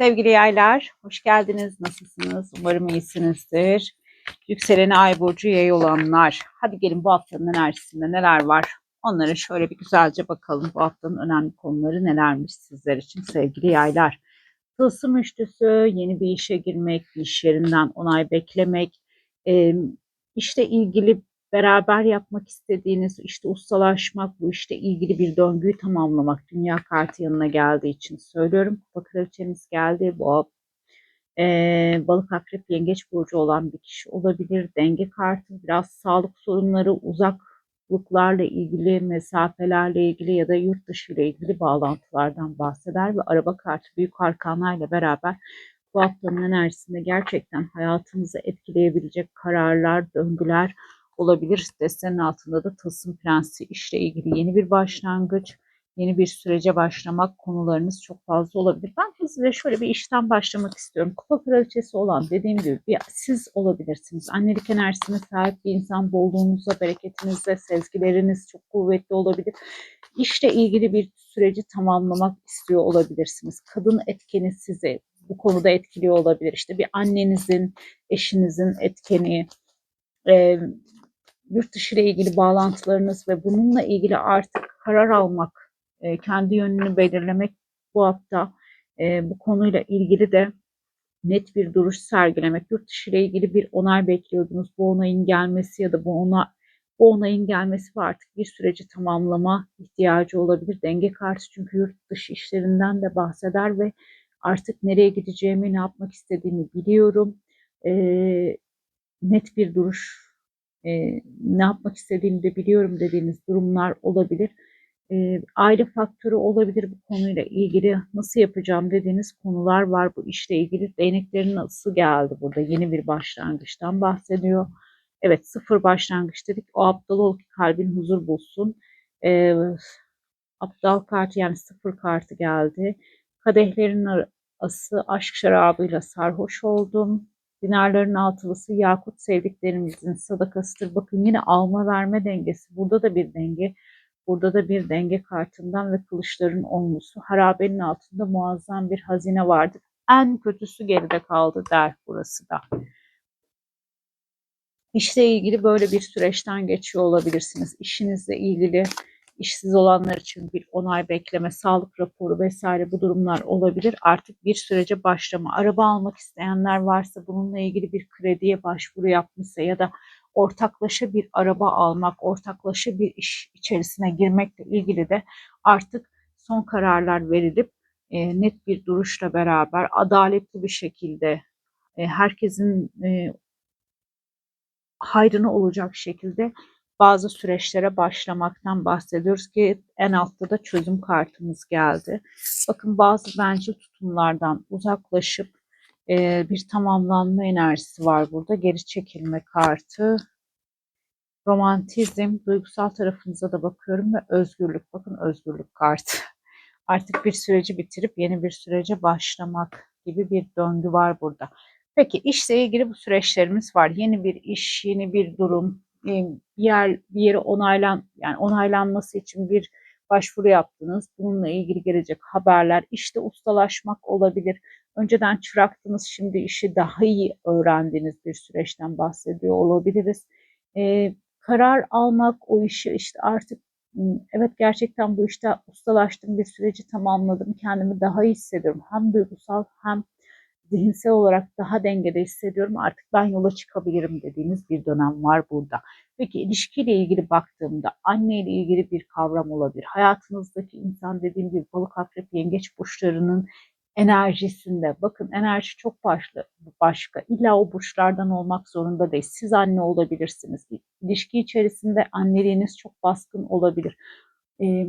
Sevgili yaylar, hoş geldiniz. Nasılsınız? Umarım iyisinizdir. Yükseleni Ay Burcu yay olanlar. Hadi gelin bu haftanın enerjisinde neler var? Onlara şöyle bir güzelce bakalım. Bu haftanın önemli konuları nelermiş sizler için sevgili yaylar. Tılsım üçlüsü, yeni bir işe girmek, iş yerinden onay beklemek, işle ilgili beraber yapmak istediğiniz, işte ustalaşmak, bu işte ilgili bir döngüyü tamamlamak. Dünya kartı yanına geldiği için söylüyorum. Kupa kraliçemiz geldi. Bu e, balık akrep yengeç burcu olan bir kişi olabilir. Denge kartı biraz sağlık sorunları, uzaklıklarla ilgili, mesafelerle ilgili ya da yurt dışı ile ilgili bağlantılardan bahseder ve araba kartı büyük arkanlarla beraber bu haftanın enerjisinde gerçekten hayatımızı etkileyebilecek kararlar, döngüler olabilir. Destenin altında da Tılsım Prensi işle ilgili yeni bir başlangıç, yeni bir sürece başlamak konularınız çok fazla olabilir. Ben hızlıca şöyle bir işten başlamak istiyorum. Kupa kraliçesi olan dediğim gibi bir, siz olabilirsiniz. Annelik enerjisine sahip bir insan bolluğunuzla, bereketinizle, sezgileriniz çok kuvvetli olabilir. İşle ilgili bir süreci tamamlamak istiyor olabilirsiniz. Kadın etkeni sizi bu konuda etkiliyor olabilir. İşte bir annenizin, eşinizin etkeni, yurt dışı ile ilgili bağlantılarınız ve bununla ilgili artık karar almak, e, kendi yönünü belirlemek bu hafta e, bu konuyla ilgili de net bir duruş sergilemek, yurt dışı ile ilgili bir onay bekliyordunuz. Bu onayın gelmesi ya da bu ona bu onayın gelmesi ve artık bir süreci tamamlama ihtiyacı olabilir. Denge kartı çünkü yurt dışı işlerinden de bahseder ve artık nereye gideceğimi, ne yapmak istediğimi biliyorum. E, net bir duruş e, ne yapmak istediğimi de biliyorum dediğiniz durumlar olabilir. E, aile faktörü olabilir bu konuyla ilgili nasıl yapacağım dediğiniz konular var bu işle ilgili. Değneklerin nasıl geldi burada yeni bir başlangıçtan bahsediyor. Evet sıfır başlangıç dedik. O aptal ol ki kalbin huzur bulsun. E, aptal kartı yani sıfır kartı geldi. Kadehlerin arası aşk şarabıyla sarhoş oldum. Dinarların altılısı yakut sevdiklerimizin sadakasıdır. Bakın yine alma verme dengesi. Burada da bir denge. Burada da bir denge kartından ve kılıçların olmusu. Harabenin altında muazzam bir hazine vardır. En kötüsü geride kaldı der burası da. İşle ilgili böyle bir süreçten geçiyor olabilirsiniz. İşinizle ilgili işsiz olanlar için bir onay bekleme, sağlık raporu vesaire bu durumlar olabilir. Artık bir sürece başlama. Araba almak isteyenler varsa bununla ilgili bir krediye başvuru yapmışsa ya da ortaklaşa bir araba almak, ortaklaşa bir iş içerisine girmekle ilgili de artık son kararlar verilip e, net bir duruşla beraber adaletli bir şekilde e, herkesin e, hayrına olacak şekilde bazı süreçlere başlamaktan bahsediyoruz ki en altta da çözüm kartımız geldi. Bakın bazı bence tutumlardan uzaklaşıp e, bir tamamlanma enerjisi var burada. Geri çekilme kartı. Romantizm, duygusal tarafınıza da bakıyorum ve özgürlük. Bakın özgürlük kartı. Artık bir süreci bitirip yeni bir sürece başlamak gibi bir döngü var burada. Peki işle ilgili bu süreçlerimiz var. Yeni bir iş, yeni bir durum, bir yer bir yere onaylan yani onaylanması için bir başvuru yaptınız. Bununla ilgili gelecek haberler, işte ustalaşmak olabilir. Önceden çıraktınız, şimdi işi daha iyi öğrendiğiniz bir süreçten bahsediyor olabiliriz. Ee, karar almak, o işi işte artık evet gerçekten bu işte ustalaştım, bir süreci tamamladım, kendimi daha iyi hissediyorum. Hem duygusal hem zihinsel olarak daha dengede hissediyorum artık ben yola çıkabilirim dediğiniz bir dönem var burada. Peki ilişkiyle ilgili baktığımda anne ile ilgili bir kavram olabilir. Hayatınızdaki insan dediğim gibi balık akrep yengeç burçlarının enerjisinde bakın enerji çok başlı, başka. İlla o burçlardan olmak zorunda değil. Siz anne olabilirsiniz. İlişki içerisinde anneliğiniz çok baskın olabilir. Ee,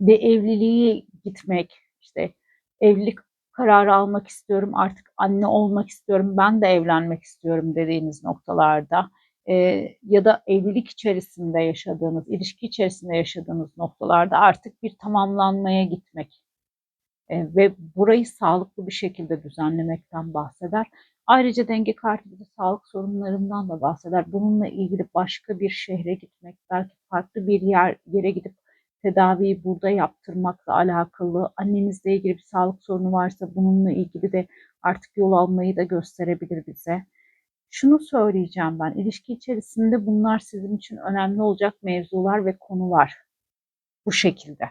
ve evliliğe gitmek işte evlilik kararı almak istiyorum, artık anne olmak istiyorum, ben de evlenmek istiyorum dediğiniz noktalarda e, ya da evlilik içerisinde yaşadığınız, ilişki içerisinde yaşadığınız noktalarda artık bir tamamlanmaya gitmek e, ve burayı sağlıklı bir şekilde düzenlemekten bahseder. Ayrıca denge kartı da sağlık sorunlarından da bahseder. Bununla ilgili başka bir şehre gitmek, belki farklı bir yer yere gidip tedaviyi burada yaptırmakla alakalı. Annenizle ilgili bir sağlık sorunu varsa bununla ilgili de artık yol almayı da gösterebilir bize. Şunu söyleyeceğim ben, ilişki içerisinde bunlar sizin için önemli olacak mevzular ve konular. Bu şekilde.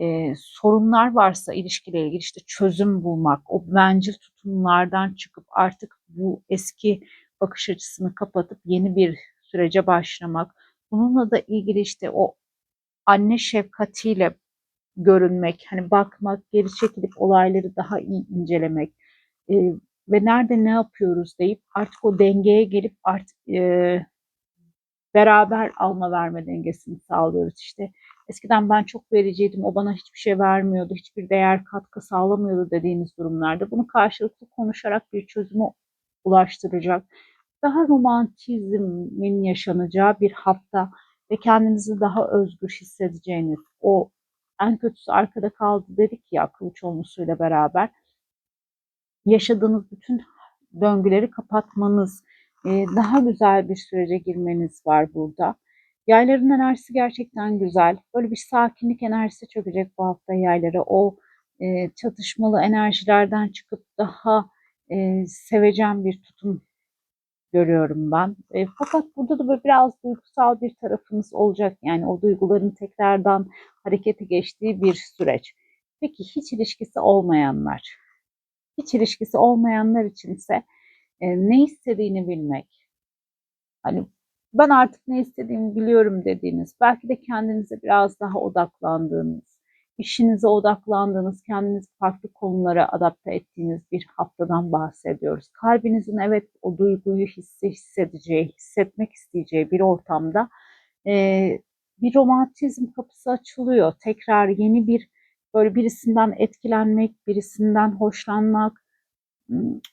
Ee, sorunlar varsa ilişkiyle ilgili işte çözüm bulmak, o bencil tutumlardan çıkıp artık bu eski bakış açısını kapatıp yeni bir sürece başlamak. Bununla da ilgili işte o anne şefkatiyle görünmek, hani bakmak, geri çekilip olayları daha iyi incelemek e, ve nerede ne yapıyoruz deyip artık o dengeye gelip artık e, beraber alma verme dengesini sağlıyoruz. İşte eskiden ben çok vericiydim, o bana hiçbir şey vermiyordu, hiçbir değer katkı sağlamıyordu dediğiniz durumlarda bunu karşılıklı konuşarak bir çözüme ulaştıracak, daha romantizmin yaşanacağı bir hafta ve kendinizi daha özgür hissedeceğiniz, o en kötüsü arkada kaldı dedik ya kılıç olmasıyla beraber yaşadığınız bütün döngüleri kapatmanız, daha güzel bir sürece girmeniz var burada. Yayların enerjisi gerçekten güzel. Böyle bir sakinlik enerjisi çökecek bu hafta yaylara. O çatışmalı enerjilerden çıkıp daha sevecen bir tutum görüyorum ben. E, fakat burada da böyle biraz duygusal bir tarafınız olacak. Yani o duyguların tekrardan harekete geçtiği bir süreç. Peki hiç ilişkisi olmayanlar, hiç ilişkisi olmayanlar içinse e, ne istediğini bilmek. Hani ben artık ne istediğimi biliyorum dediğiniz, belki de kendinize biraz daha odaklandığınız, işinize odaklandığınız, kendinizi farklı konulara adapte ettiğiniz bir haftadan bahsediyoruz. Kalbinizin evet o duyguyu hissi, hissedeceği, hissetmek isteyeceği bir ortamda e, bir romantizm kapısı açılıyor. Tekrar yeni bir böyle birisinden etkilenmek, birisinden hoşlanmak,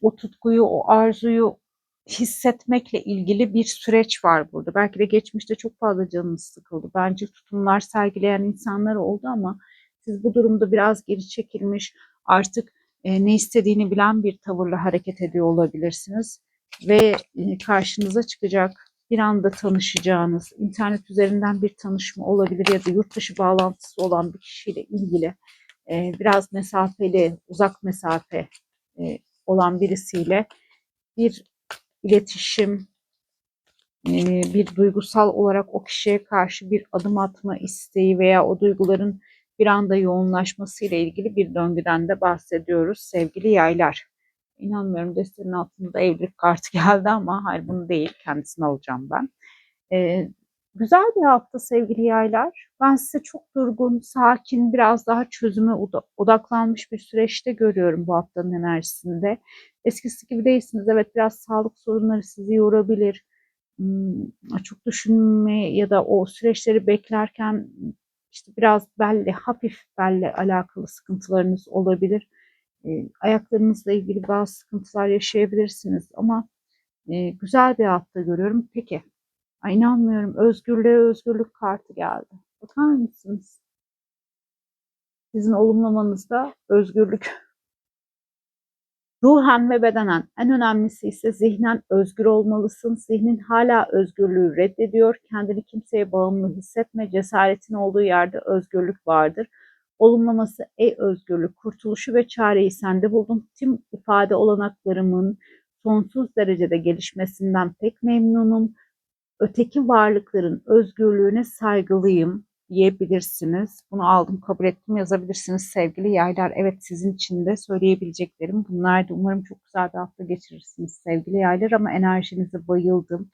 o tutkuyu, o arzuyu hissetmekle ilgili bir süreç var burada. Belki de geçmişte çok fazla canınız sıkıldı. Bence tutumlar sergileyen insanlar oldu ama siz bu durumda biraz geri çekilmiş, artık e, ne istediğini bilen bir tavırla hareket ediyor olabilirsiniz. Ve e, karşınıza çıkacak bir anda tanışacağınız, internet üzerinden bir tanışma olabilir ya da yurt dışı bağlantısı olan bir kişiyle ilgili e, biraz mesafeli, uzak mesafe e, olan birisiyle bir iletişim, e, bir duygusal olarak o kişiye karşı bir adım atma isteği veya o duyguların bir anda yoğunlaşması ile ilgili bir döngüden de bahsediyoruz sevgili yaylar. İnanmıyorum destenin altında evlilik kartı geldi ama hayır bunu değil kendisini alacağım ben. Ee, güzel bir hafta sevgili yaylar. Ben size çok durgun, sakin, biraz daha çözüme odaklanmış bir süreçte görüyorum bu haftanın enerjisinde. Eskisi gibi değilsiniz. Evet biraz sağlık sorunları sizi yorabilir. Hmm, çok düşünme ya da o süreçleri beklerken işte biraz belle, hafif belle alakalı sıkıntılarınız olabilir. E, ayaklarınızla ilgili bazı sıkıntılar yaşayabilirsiniz ama e, güzel bir hafta görüyorum. Peki, Ay, inanmıyorum özgürlüğe özgürlük kartı geldi. Bakar mısınız? Sizin olumlamanızda özgürlük Ruhen ve bedenen en önemlisi ise zihnen özgür olmalısın. Zihnin hala özgürlüğü reddediyor. Kendini kimseye bağımlı hissetme. Cesaretin olduğu yerde özgürlük vardır. Olumlaması ey özgürlük, kurtuluşu ve çareyi sende buldum. Tüm ifade olanaklarımın sonsuz derecede gelişmesinden pek memnunum. Öteki varlıkların özgürlüğüne saygılıyım diyebilirsiniz. Bunu aldım, kabul ettim yazabilirsiniz sevgili yaylar. Evet sizin için de söyleyebileceklerim bunlardı. Umarım çok güzel bir hafta geçirirsiniz sevgili yaylar ama enerjinize bayıldım.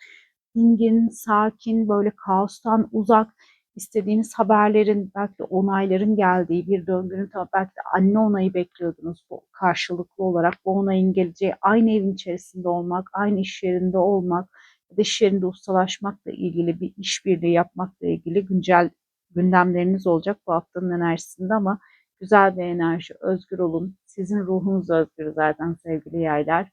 Dingin, sakin, böyle kaostan uzak, istediğiniz haberlerin, belki de onayların geldiği bir döngünün, tabii belki de anne onayı bekliyordunuz bu karşılıklı olarak. Bu onayın geleceği aynı evin içerisinde olmak, aynı iş yerinde olmak, iş yerinde ustalaşmakla ilgili bir işbirliği yapmakla ilgili güncel gündemleriniz olacak bu haftanın enerjisinde ama güzel bir enerji, özgür olun. Sizin ruhunuz özgür zaten sevgili yaylar.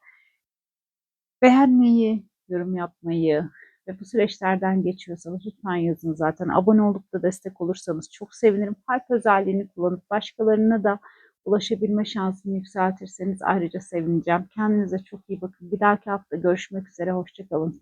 Beğenmeyi, yorum yapmayı ve bu süreçlerden geçiyorsanız lütfen yazın zaten. Abone olup da destek olursanız çok sevinirim. Kalp özelliğini kullanıp başkalarına da ulaşabilme şansını yükseltirseniz ayrıca sevineceğim. Kendinize çok iyi bakın. Bir dahaki hafta görüşmek üzere. Hoşçakalın.